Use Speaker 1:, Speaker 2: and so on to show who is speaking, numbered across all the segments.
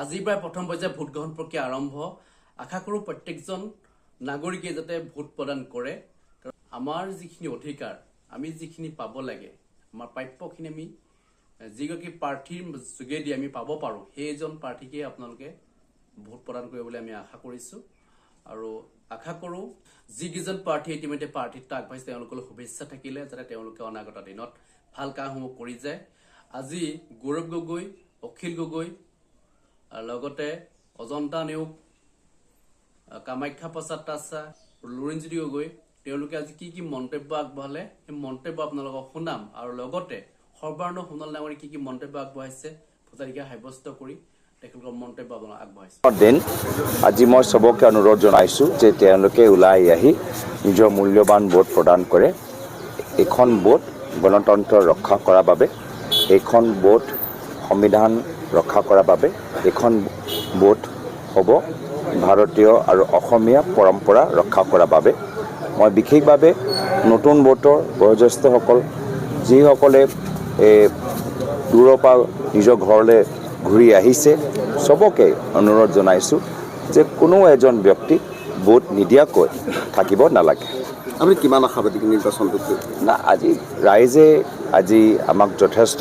Speaker 1: আজিৰ পৰাই প্ৰথম পৰ্যায়ৰ ভোট গ্ৰহণ প্ৰক্ৰিয়া আৰম্ভ। আশা কৰোঁ প্ৰত্যেকজন নাগৰিকে যাতে ভোট প্ৰদান কৰে। কাৰণ আমাৰ যিখিনি অধিকাৰ আমি যিখিনি পাব লাগে আমাৰ প্ৰাপ্যখিনি আমি যিগৰাকী প্ৰাৰ্থীৰ যোগেদি আমি পাব পাৰোঁ সেইজন প্ৰাৰ্থীকে আপোনালোকে ভোট প্ৰদান কৰিব বুলি আমি আশা কৰিছোঁ। আৰু আশা কৰোঁ যিকেইজন প্ৰাৰ্থী ইতিমধ্যে প্ৰাৰ্থীত্ব আগবাঢ়িছে তেওঁলোকলৈ শুভেচ্ছা থাকিলে যাতে তেওঁলোকে অনাগত দিনত ভাল কামসমূহ কৰি যায়। আজি গৌৰৱ গগৈ অখিল গগৈ লগতে অজন্তা নেওগ কামাখ্যা প্ৰসাদ তাছা লুৰিণজ্যোতি গগৈ তেওঁলোকে আজি কি কি মন্তব্য আগবঢ়ালে সেই মন্তব্য আপোনালোকক শুনাম আৰু লগতে সৰ্বাৰ্ণ সোণোৱাল ডাঙৰীয়ে কি কি মন্তব্য আগবঢ়াইছে ভোটাধিকাৰ সাব্যস্ত কৰি
Speaker 2: দিন আজি মই চবকে অনুৰোধ জনাইছোঁ যে তেওঁলোকে ওলাই আহি নিজৰ মূল্যৱান ভোট প্ৰদান কৰে। এইখন ভোট গণতন্ত্ৰ ৰক্ষা কৰাৰ বাবে এইখন ভোট সংবিধান ৰক্ষা কৰাৰ বাবে এইখন ভোট হ'ব ভাৰতীয় আৰু অসমীয়া পৰম্পৰা ৰক্ষা কৰাৰ বাবে মই বিশেষভাৱে নতুন ভোটৰ বয়োজ্যেষ্ঠসকল যিসকলে দূৰৰ পৰা নিজৰ ঘৰলৈ ঘূৰি আহিছে চবকে অনুৰোধ জনাইছোঁ যে কোনো এজন ব্যক্তি ভোট নিদিয়াকৈ থাকিব নালাগে
Speaker 3: আপুনি কিমান আশাবাদী নিৰ্বাচনটোত?
Speaker 2: না আজি ৰাইজে আজি আমাক যথেষ্ট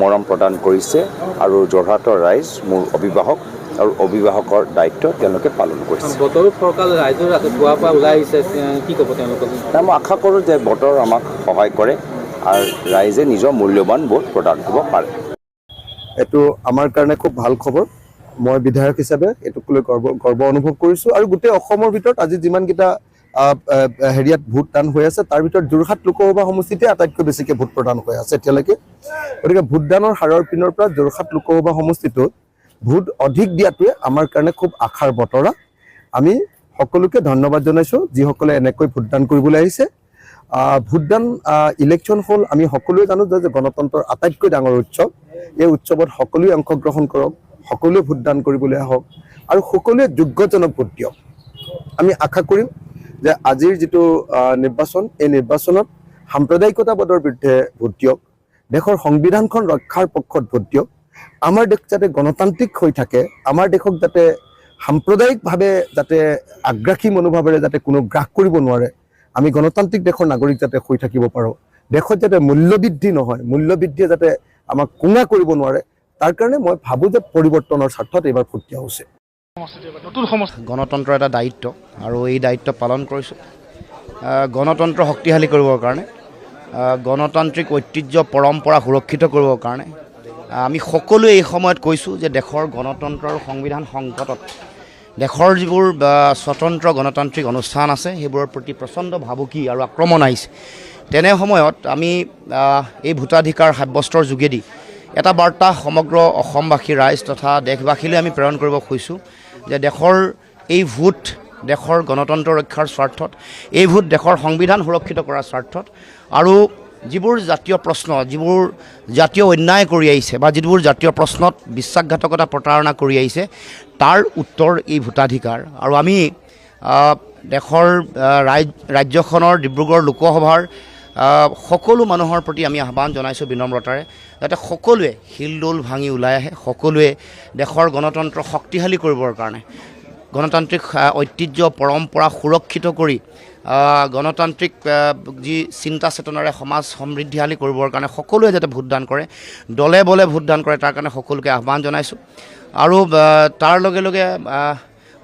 Speaker 2: মৰম প্ৰদান কৰিছে আৰু যোৰহাটৰ ৰাইজ মোৰ অভিভাৱক আৰু অভিভাৱকৰ দায়িত্ব তেওঁলোকে পালন কৰিছে।
Speaker 4: বতৰো ফৰকাল ৰাতিপুৱাৰ পৰা ওলাই আহিছে কি ক'ব তেওঁলোকক?
Speaker 2: মই আশা কৰোঁ যে বতৰ আমাক সহায় কৰে আৰু ৰাইজে নিজৰ মূল্যৱান ভোট প্ৰদান কৰিব পাৰে।
Speaker 5: এইটো আমাৰ কাৰণে খুব ভালো খবৰ। মই বিধায়ক হিচাপে এইটোক লৈ গৰ্ব গৰ্ব অনুভৱ কৰিছোঁ। আৰু গোটেই অসমৰ ভিতৰত আজি যিমানকেইটা হেৰিয়াত ভোটদান হৈ আছে। তাৰ ভিতৰত যোৰহাট লোকসভা সমষ্টিতে আটাইতকৈ বেছিকৈ ভোট প্ৰদান হৈ আছে এতিয়ালৈকে। গতিকে ভোটদানৰ হাৰৰ পিনৰ পৰা যোৰহাট লোকসভা সমষ্টিটোত ভোট অধিক দিয়াটোৱে আমাৰ কাৰণে খুব আশাৰ বতৰা। আমি সকলোকে ধন্যবাদ জনাইছোঁ, যিসকলে এনেকৈ ভোটদান কৰিবলৈ আহিছে। ভোটদান ইলেকশ্যন হ'ল, আমি সকলোৱে জানো যে গণতন্ত্ৰৰ আটাইতকৈ ডাঙৰ উৎসৱ। এই উৎসৱত সকলোৱে অংশগ্ৰহণ কৰক, সকলোৱে ভোটদান কৰিবলৈ আহক, আৰু সকলোৱে যোগ্যজনক ভোট দিয়ক। আমি আশা কৰিম যে আজিৰ যিটো নিৰ্বাচন, এই নিৰ্বাচনত সাম্প্ৰদায়িকতাবাদৰ বিৰুদ্ধে ভোট দিয়ক, দেশৰ সংবিধানখন ৰক্ষাৰ পক্ষত ভোট দিয়ক, আমাৰ দেশ যাতে গণতান্ত্ৰিক হৈ থাকে, আমাৰ দেশক যাতে সাম্প্ৰদায়িকভাৱে যাতে আগ্ৰাসী মনোভাৱেৰে যাতে কোনো গ্ৰাস কৰিব নোৱাৰে, আমি গণতান্ত্ৰিক দেশৰ নাগৰিক যাতে হৈ থাকিব পাৰোঁ, দেশত যাতে মূল্যবৃদ্ধি নহয়, মূল্যবৃদ্ধিয়ে যাতে আমাক কোঙা কৰিব নোৱাৰে, তাৰ কাৰণে মই ভাবোঁ যে পৰিৱৰ্তনৰ স্বাৰ্থত এইবাৰ ভোট দিয়া উচিত
Speaker 6: গণতন্ত্ৰৰ এটা দায়িত্ব আৰু এই দায়িত্ব পালন কৰিছোঁ। গণতন্ত্ৰ শক্তিশালী কৰিবৰ কাৰণে গণতান্ত্ৰিক ঐতিহ্য পৰম্পৰা সুৰক্ষিত কৰিবৰ কাৰণে আমি সকলোৱে এই সময়ত কৈছোঁ যে দেশৰ গণতন্ত্ৰ আৰু সংবিধান সংকটত দেশৰ যিবোৰ স্বতন্ত্ৰ গণতান্ত্ৰিক অনুষ্ঠান আছে সেইবোৰৰ প্ৰতি প্ৰচণ্ড ভাবুকি আৰু আক্ৰমণ আহিছে। তেনে সময়ত আমি এই ভোটাধিকাৰ সাব্যস্তৰ যোগেদি এটা বাৰ্তা সমগ্ৰ অসমবাসী ৰাইজ তথা দেশবাসীলৈ আমি প্ৰেৰণ কৰিব খুজিছোঁ যে দেশৰ এই ভোট দেশৰ গণতন্ত্ৰ ৰক্ষাৰ স্বাৰ্থত এই ভোট দেশৰ সংবিধান সুৰক্ষিত কৰাৰ স্বাৰ্থত আৰু যিবোৰ জাতীয় প্ৰশ্ন যিবোৰ জাতীয় অন্যায় কৰি আহিছে বা যিবোৰ জাতীয় প্ৰশ্নত বিশ্বাসঘাতকতা প্ৰতাৰণা কৰি আহিছে তাৰ উত্তৰ এই ভোটাধিকাৰ। আৰু আমি দেশৰ ৰাজ্যখনৰ ডিব্ৰুগড় লোকসভাৰ সকলো মানুহৰ প্ৰতি আমি আহ্বান জনাইছোঁ বিনম্ৰতাৰে, যাতে সকলোৱে শিলদৌল ভাঙি ওলাই আহে, সকলোৱে দেশৰ গণতন্ত্ৰ শক্তিশালী কৰিবৰ কাৰণে। গণতান্ত্ৰিক ঐতিহ্য, পৰম্পৰা সুৰক্ষিত কৰি গণতান্ত্ৰিক যি চিন্তা চেতনাৰে সমাজ সমৃদ্ধিশালী কৰিবৰ কাৰণে সকলোৱে যাতে ভোটদান কৰে, দলে বলে ভোটদান কৰে, তাৰ কাৰণে সকলোকে আহ্বান জনাইছোঁ। আৰু তাৰ লগে লগে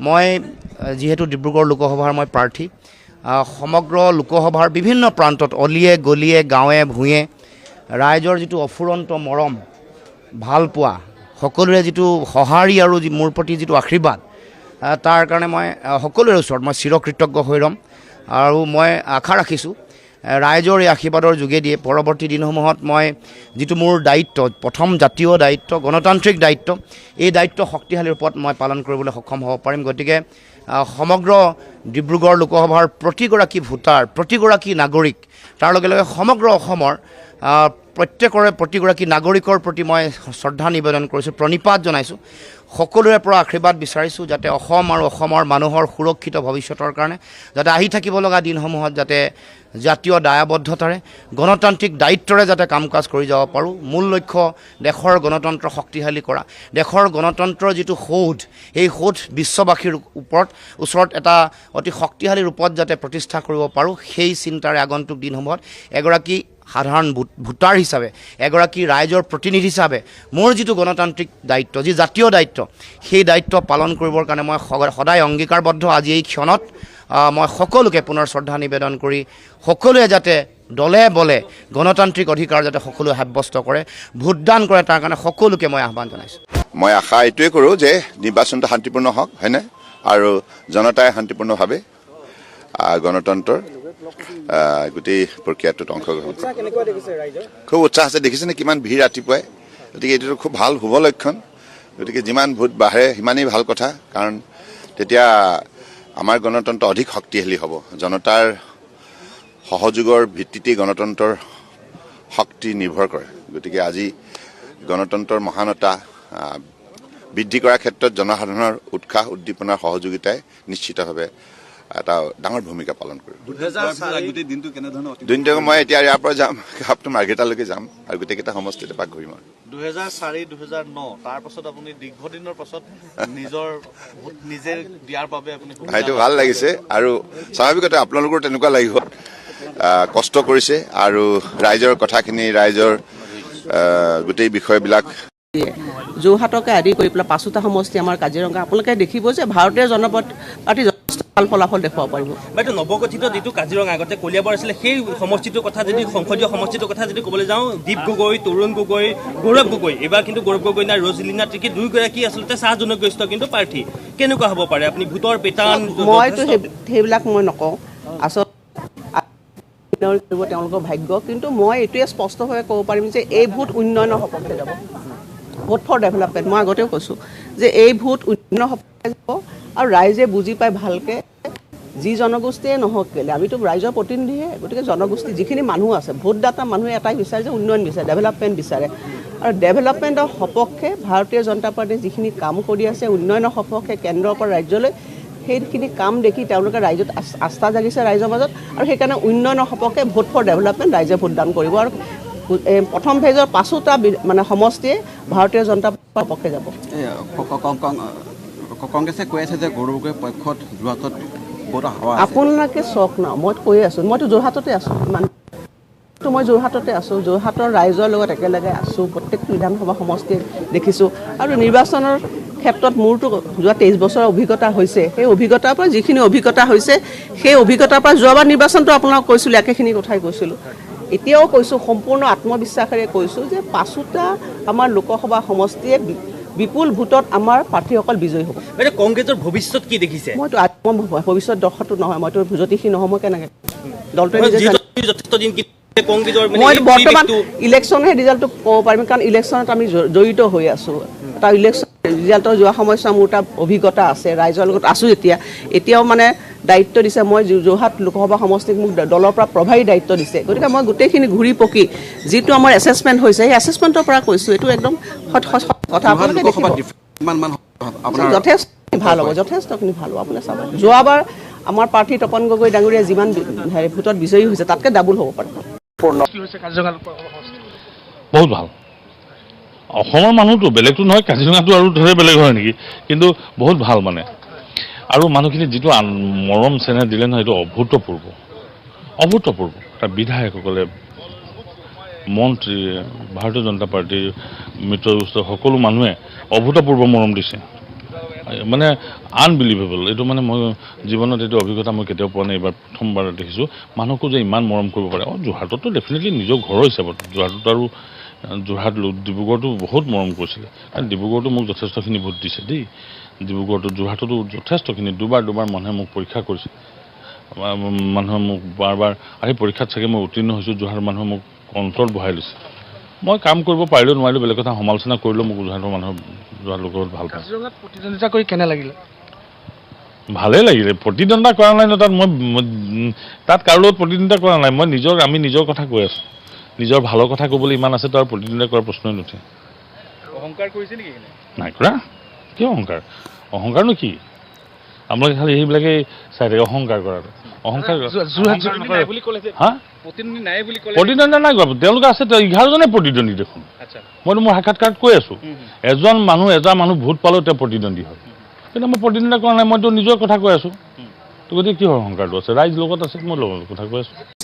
Speaker 6: মই, যিহেতু ডিব্ৰুগড় লোকসভাৰ মই প্ৰাৰ্থী সমগ্ৰ লোকসভাৰ বিভিন্ন প্ৰান্তত অলিয়ে গলিয়ে গাঁৱে ভূঞে ৰাইজৰ যিটো অফুৰন্ত মৰম ভাল পোৱা সকলোৰে যিটো সঁহাৰি আৰু মোৰ প্ৰতি যিটো আশীৰ্বাদ তাৰ কাৰণে মই সকলোৰে ওচৰত মই চিৰকৃতজ্ঞ হৈ ৰ'ম। আৰু মই আশা ৰাখিছোঁ ৰাইজৰ আশীৰ্বাদৰ যোগেদিয়ে পৰৱৰ্তী দিনসমূহত মই যিটো মোৰ দায়িত্ব, প্ৰথম জাতীয় দায়িত্ব, গণতান্ত্ৰিক দায়িত্ব, এই দায়িত্ব শক্তিশালী ৰূপত মই পালন কৰিবলৈ সক্ষম হ'ব পাৰিম। গতিকে সমগ্ৰ ডিব্ৰুগড় লোকসভাৰ প্ৰতিগৰাকী ভোটাৰ, প্ৰতিগৰাকী নাগৰিক, তাৰ লগে লগে সমগ্ৰ অসমৰ প্ৰত্যেকৰে প্ৰতিগৰাকী নাগৰিকৰ প্ৰতি মই শ্ৰদ্ধা নিবেদন কৰিছোঁ, প্ৰণিপাত জনাইছোঁ। সকলোৰে পৰা আশীৰ্বাদ বিচাৰিছোঁ যাতে অসম আৰু অসমৰ মানুহৰ সুৰক্ষিত ভৱিষ্যতৰ কাৰণে, যাতে আহি থাকিব লগা দিনসমূহত যাতে জাতীয় দায়বদ্ধতাৰে, গণতান্ত্ৰিক দায়িত্বৰে যাতে কাম কাজ কৰি যাব পাৰোঁ। মূল লক্ষ্য দেশৰ গণতন্ত্ৰ শক্তিশালী কৰা। দেশৰ গণতন্ত্ৰৰ যিটো সৌধ সেই সৌধ বিশ্ববাসীৰ ওপৰত, ওচৰত এটা অতি শক্তিশালী ৰূপত যাতে প্ৰতিষ্ঠা কৰিব পাৰোঁ, সেই চিন্তাৰে আগন্তুক দিনসমূহত এগৰাকী সাধাৰণ ভোট, ভোটাৰ হিচাপে, এগৰাকী ৰাইজৰ প্ৰতিনিধি হিচাপে মোৰ যিটো গণতান্ত্ৰিক দায়িত্ব, যি জাতীয় দায়িত্ব, সেই দায়িত্ব পালন কৰিবৰ কাৰণে মই সদায় অংগীকাৰবদ্ধ। আজি এই ক্ষণত মই সকলোকে পুনৰ শ্ৰদ্ধা নিবেদন কৰি সকলোৱে যাতে দলে বলে গণতান্ত্ৰিক অধিকাৰ যাতে সকলোৱে সাব্যস্ত কৰে, ভোটদান কৰে তাৰ কাৰণে সকলোকে মই আহ্বান জনাইছোঁ।
Speaker 7: মই আশা এইটোৱে কৰোঁ যে নিৰ্বাচনটো শান্তিপূৰ্ণ হওক, হয়নে? আৰু জনতাই শান্তিপূৰ্ণভাৱে গণতন্ত্ৰৰ গোটেই প্ৰক্ৰিয়াটোত অংশগ্ৰহণ কৰে খুব উৎসাহ আছে। দেখিছেনে কিমান ভিৰ ৰাতিপুৱাই? গতিকে এইটোতো খুব ভাল শুভ লক্ষণ। গতিকে যিমান ভোট বাঢ়ে সিমানেই ভাল কথা। কাৰণ তেতিয়া আমাৰ গণতন্ত্ৰ অধিক শক্তিশালী হ'ব। জনতাৰ সহযোগৰ ভিত্তিতেই গণতন্ত্ৰৰ শক্তি নিৰ্ভৰ কৰে। গতিকে আজি গণতন্ত্ৰৰ মহানতা বৃদ্ধি কৰাৰ ক্ষেত্ৰত জনসাধাৰণৰ উৎসাহ উদ্দীপনাৰ সহযোগিতাই নিশ্চিতভাৱে এটা ডাঙৰ ভূমিকা পালন কৰিব
Speaker 3: দিনটো
Speaker 7: মই এতিয়া ইয়াৰ পৰা যাম আপ টু মাৰ্ঘেটালৈকে যাম আৰু গোটেইকেইটা সমষ্টিত এপাক ঘূৰিম আৰু।
Speaker 8: দুহেজাৰ চাৰি দুহেজাৰ ন তাৰ পাছত আপুনি দীৰ্ঘদিনৰ পাছত নিজৰ নিজে দিয়াৰ বাবে আপুনি
Speaker 7: সেইটো ভাল লাগিছে আৰু স্বাভাৱিকতে আপোনালোকৰ তেনেকুৱা লাগিব কষ্ট কৰিছে আৰু ৰাইজৰ কথাখিনি ৰাইজৰ গোটেই বিষয়বিলাক।
Speaker 9: যোৰহাটকে আদি কৰি পেলাই পাঁচোটা সমষ্টি আমাৰ কাজিৰঙা। আপোনালোকে দেখিব যে ভাৰতীয় জনতা পাৰ্টি ভাল ফলাফল দেখুৱাব পাৰিব।
Speaker 10: বাইদেউ নৱগঠিত যিটো কাজিৰঙা আগতে কলিয়াবৰ আছিলে সেই সমষ্টিটোৰ কথা যদি সংসদীয় সমষ্টিটোৰ কথা যদি ক'বলৈ যাওঁ দীপ গগৈ তৰুণ গগৈ গৌৰৱ গগৈ এইবাৰ কিন্তু গৌৰৱ গগৈ নাই ৰজলিনা ত্ৰিকী দুয়োগৰাকী আচলতে চাহ জনগোষ্ঠ কিন্তু প্ৰাৰ্থী। কেনেকুৱা হ'ব পাৰে? আপুনি ভোটৰ পেটাৰ্ণ
Speaker 9: মইতো সেই সেইবিলাক মই নকওঁ। আচলতে কৰিব তেওঁলোকৰ ভাগ্য কিন্তু মই এইটোৱে স্পষ্টভাৱে ক'ব পাৰিম যে এই ভোট উন্নয়নৰ সপক্ষে যাব। ভোট ফৰ ডেভেলপমেণ্ট মই আগতেও কৈছোঁ যে এই ভোট সপক্ষে যাব আৰু ৰাইজে বুজি পায় ভালকৈ যি জনগোষ্ঠীয়ে নহওক কেলে। আমিতো ৰাইজৰ প্ৰতিনিধিহে গতিকে জনগোষ্ঠী যিখিনি মানুহ আছে ভোটদাতা মানুহে এটাই বিচাৰে যে উন্নয়ন বিচাৰে ডেভেলপমেণ্ট বিচাৰে। আৰু ডেভেলপমেণ্টৰ সপক্ষে ভাৰতীয় জনতা পাৰ্টীয়ে যিখিনি কাম কৰি আছে উন্নয়নৰ সপক্ষে কেন্দ্ৰৰ পৰা ৰাজ্যলৈ সেইখিনি কাম দেখি তেওঁলোকে ৰাইজত আস- আস্থা জাগিছে ৰাইজৰ মাজত আৰু সেইকাৰণে উন্নয়নৰ সপক্ষে ভোট ফৰ ডেভেলপমেণ্ট ৰাইজে ভোটদান কৰিব আৰু প্ৰথম ফেজৰ পাঁচোটা মানে সমষ্টিয়ে ভাৰতীয় জনতা পাৰ্টীৰ সপক্ষে যাব।
Speaker 3: কংগ্ৰেছে কৈ আছে যে গৌৰৱ গগৈৰ পক্ষত যোৰহাটত
Speaker 9: আপোনালোকে চাওক না, মই কৈ আছোঁ, মইতো যোৰহাটতে আছোঁ, ইমান তো মই যোৰহাটতে আছোঁ, যোৰহাটৰ ৰাইজৰ লগত একেলগে আছোঁ, প্ৰত্যেকটো বিধানসভা সমষ্টিয়ে দেখিছোঁ, আৰু নিৰ্বাচনৰ ক্ষেত্ৰত মোৰতো যোৱা তেইছ বছৰৰ অভিজ্ঞতা হৈছে, সেই অভিজ্ঞতাৰ পৰা যিখিনি অভিজ্ঞতা হৈছে, সেই অভিজ্ঞতাৰ পৰা যোৱাবাৰ নিৰ্বাচনটো আপোনালোকক কৈছিলোঁ, একেখিনি কথাই কৈছিলোঁ। এতিয়াও কৈছোঁ, সম্পূৰ্ণ আত্মবিশ্বাসেৰে কৈছোঁ যে পাঁচোটা আমাৰ লোকসভা সমষ্টিয়ে বিপুল ভোটত আমাৰ প্ৰাৰ্থীসকল বিজয়ী হ'ব
Speaker 10: বাইদেউ কংগ্ৰেছৰ ভৱিষ্যত কি দেখিছে
Speaker 9: মইতো ভৱিষ্যত দৰ্শকটো নহয় মইতো জ্যোতিষী নহয় মই কেনেকৈ দলটোৱে।
Speaker 10: যথেষ্ট দিন
Speaker 9: মই
Speaker 10: এই
Speaker 9: বৰ্তমান ইলেকশ্যনহে ৰিজাল্টটো ক'ব পাৰিম কাৰণ ইলেকশ্যনত আমি জড়িত হৈ আছোঁ। তাৰ ইলেকশ্যন ৰিজাল্টৰ যোৱা সময়ছোৱা মোৰ তাত অভিজ্ঞতা আছে ৰাইজৰ লগত আছোঁ এতিয়া এতিয়াও মানে দায়িত্ব দিছে মই যোৰহাট লোকসভা সমষ্টিক মোক দলৰ পৰা প্ৰভাৰী দায়িত্ব দিছে। গতিকে মই গোটেইখিনি ঘূৰি পকি যিটো আমাৰ এছেছমেণ্ট হৈছে সেই এছেছমেণ্টৰ পৰা কৈছোঁ এইটো একদম সৎ- সৎ- সৎ কথা। আপোনালোকে দেখিব। যথেষ্টখিনি ভালো হ'ব যথেষ্টখিনি ভালো হ'ব আপুনি চাব। যোৱাবাৰ আমাৰ প্ৰাৰ্থী তপন গগৈ ডাঙৰীয়া যিমান হেৰি ভোটত বিজয়ী হৈছে তাতকৈ ডাবুল হ'ব পাৰে।
Speaker 11: বহুত ভালো। অসমৰ মানুহতো বেলেগতো নহয় কাজিৰঙাটো আৰু ধৰে বেলেগ হয় নেকি? কিন্তু বহুত ভালো মানে। আৰু মানুহখিনি যিটো আন- মৰম চেনেহ দিলে নহয় সেইটো অভূতপূৰ্ব। অভূতপূৰ্ব। তাৰ বিধায়কসকলে মন্ত্ৰী ভাৰতীয় জনতা পাৰ্টীৰ মিত্ৰ সকলো মানুহে অভূতপূৰ্ব মৰম দিছে। মানে আনবিলিভেবল এইটো মানে মই জীৱনত এইটো অভিজ্ঞতা মই কেতিয়াও পোৱা নাই এইবাৰ প্ৰথমবাৰ দেখিছোঁ। মানুহকো যে ইমান মৰম কৰিব পাৰে। অঁ যোৰহাটতো ডেফিনেটলি নিজৰ ঘৰৰ হিচাপত। যোৰহাটত আৰু যোৰহাট ডিব্ৰুগড়তো বহুত মৰম কৰিছিলে। কাৰণ ডিব্ৰুগড়তো মোক যথেষ্টখিনি ভোট দিছে দেই। ডিব্ৰুগড়তো যোৰহাটতো যথেষ্টখিনি দুবাৰ দুবাৰ মানুহে মোক পৰীক্ষা কৰিছে। মানুহে মোক বাৰ বাৰ আহি পৰীক্ষাত চাগে মই উত্তীৰ্ণ হৈছোঁ। যোৰহাট মানুহে মোক অন্তৰত বহাই লৈছে মই কাম কৰিব পাৰিলেও নোৱাৰিলেও বেলেগ কথা সমালোচনা কৰিলেও মোক যোৰহাটৰ মানুহৰ লোকৰ ভাল
Speaker 4: কাজিৰঙাত প্ৰতিদ্বন্দ্বিতা কৰি কেনে লাগিলে?
Speaker 11: ভালেই লাগিলে প্ৰতিদ্বন্দ্বিতা কৰা নাই ন তাত মই তাত কাৰো লগত প্ৰতিদ্বন্দ্বিতা কৰা নাই মই নিজৰ আমি নিজৰ কথা কৈ আছোঁ। নিজৰ ভালৰ কথা ক'বলৈ ইমান আছে তাৰ প্ৰতিদ্বন্দ্বিতা কৰাৰ প্ৰশ্নই নুঠে।
Speaker 4: অহংকাৰ কৰিছে নেকি
Speaker 11: নাই কৰা? কি অহংকাৰ? অহংকাৰনো কি? আপোনালোকে খালি সেইবিলাকে চাই থাকে অহংকাৰ কৰাটো। অহংকাৰ প্ৰতিদ্বন্দ্বিতা নাই কোৱা তেওঁলোকে আছে এঘাৰজনে প্ৰতিদ্বন্দ্বী দেখোন। মইতো মোৰ সাক্ষাৎকাৰত কৈ আছোঁ। এজন মানুহ এটা মানুহ ভোট পালেও তেওঁ প্ৰতিদ্বন্দ্বী হয়। কিন্তু মই প্ৰতিদ্বন্দ্বিতা কৰা নাই মইতো নিজৰ কথা কৈ আছোঁ। তো গতিকে কিহৰ অহংকাৰটো আছে। ৰাইজ লগত আছে মই লগত কথা কৈ আছোঁ।